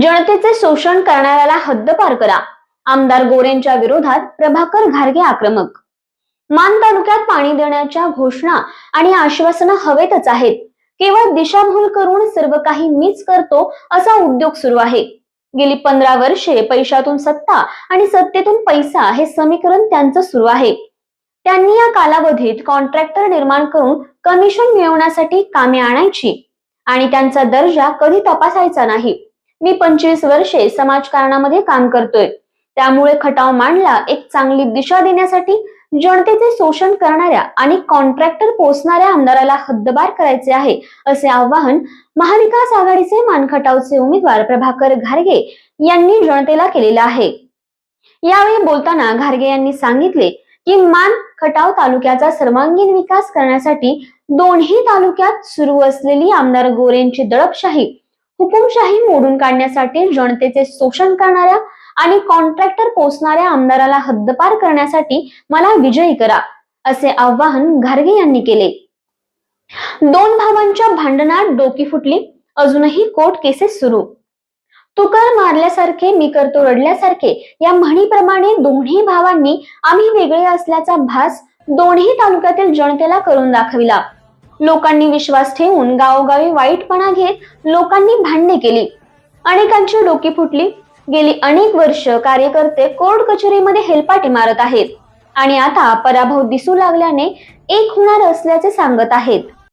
जनतेचे शोषण करणाऱ्याला हद्दपार करा. आमदार गोरेंच्या विरोधात प्रभाकर घारगे आक्रमक. मान तालुक्यात पाणी देण्याच्या घोषणा आणि आश्वासनं हवेतच आहेत. केवळ दिशाभूल करून सर्व काही मीच करतो असा उद्योग सुरू आहे. गेली पंधरा वर्षे पैशातून सत्ता आणि सत्तेतून पैसा हे समीकरण त्यांचं सुरू आहे. त्यांनी या कालावधीत कॉन्ट्रॅक्टर निर्माण करून कमिशन मिळवण्यासाठी कामे आणायची आणि त्यांचा दर्जा कधी तपासायचा नाही. मी पंचवीस वर्षे समाजकारणामध्ये काम करतोय. त्यामुळे खटाव मांडला एक चांगली दिशा देण्यासाठी जनतेचे शोषण करणाऱ्या आणि कॉन्ट्रॅक्टर पोचणाऱ्या आमदाराला हद्दबार करायचे आहे असे आवाहन महाविकास आघाडीचे मानखटावचे उमेदवार प्रभाकर घारगे यांनी जनतेला केलेलं आहे. यावेळी बोलताना घारगे यांनी सांगितले की मान खटाव तालुक्याचा सर्वांगीण विकास करण्यासाठी दोन्ही तालुक्यात सुरू असलेली आमदार गोरेंची दडपशाही हुकुमशाही मोडून काढण्यासाठी जनतेचे शोषण करणाऱ्या आणि कॉन्ट्रॅक्टर पोचणाऱ्या आमदाराला हद्दपार करण्यासाठी मला विजयी करा असे आवाहन घारगे यांनी केले. दोन भावांच्या भांडणात डोकी फुटली अजूनही कोर्ट केसेस सुरू. तू कर मारल्यासारखे मी करतो रडल्यासारखे या म्हणीप्रमाणे दोन्ही भावांनी आम्ही वेगळे असल्याचा भास दोन्ही तालुक्यातील जनतेला करून दाखविला. लोकांनी विश्वास ठेवून गावोगावी वाईटपणा घेत लोकांनी भांडणे केली. अनेकांची डोकी फुटली. गेली अनेक वर्ष कार्यकर्ते कोर्ट कचेरीमध्ये हेलपाटे मारत आहेत. आणि आता पराभव दिसू लागल्याने एक होणार असल्याचे सांगत आहेत.